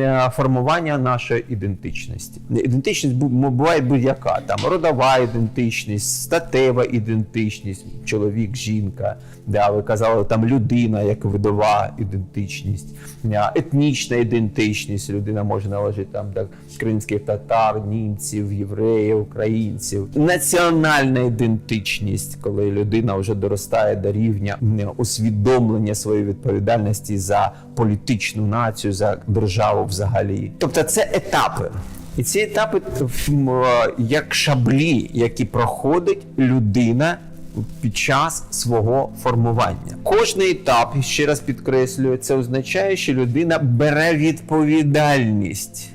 е, формування нашої ідентичності. Ідентичність бу- буває будь-яка там родова ідентичність, статева ідентичність, чоловік, жінка. Да, ви казали там людина як видова ідентичність, е, етнічна ідентичність. Людина може належати там до кримських татар, німців, євреїв, українців. Національна ідентичність, коли людина вже доростає до рівня усвідомлення своєї відповідальності за політичну націю, за державу взагалі. Тобто це етапи. І ці етапи як шаблі, які проходить людина під час свого формування. Кожний етап, ще раз підкреслюю, це означає, що людина бере відповідальність.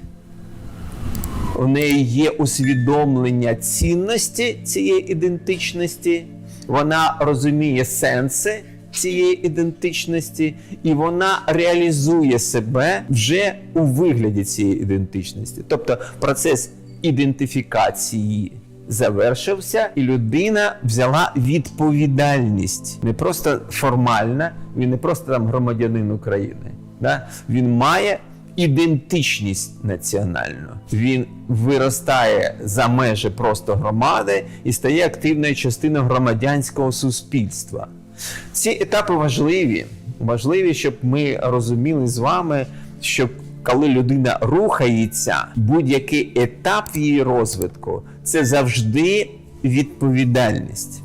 У неї є усвідомлення цінності цієї ідентичності, вона розуміє сенси цієї ідентичності, і вона реалізує себе вже у вигляді цієї ідентичності. Тобто процес ідентифікації завершився, і людина взяла відповідальність не просто формальна, він не просто там громадянин України. Да? Він має ідентичність національну. Він виростає за межі просто громади і стає активною частиною громадянського суспільства. Ці етапи важливі. Важливі, щоб ми розуміли з вами, що коли людина рухається, будь-який етап її розвитку це завжди відповідальність.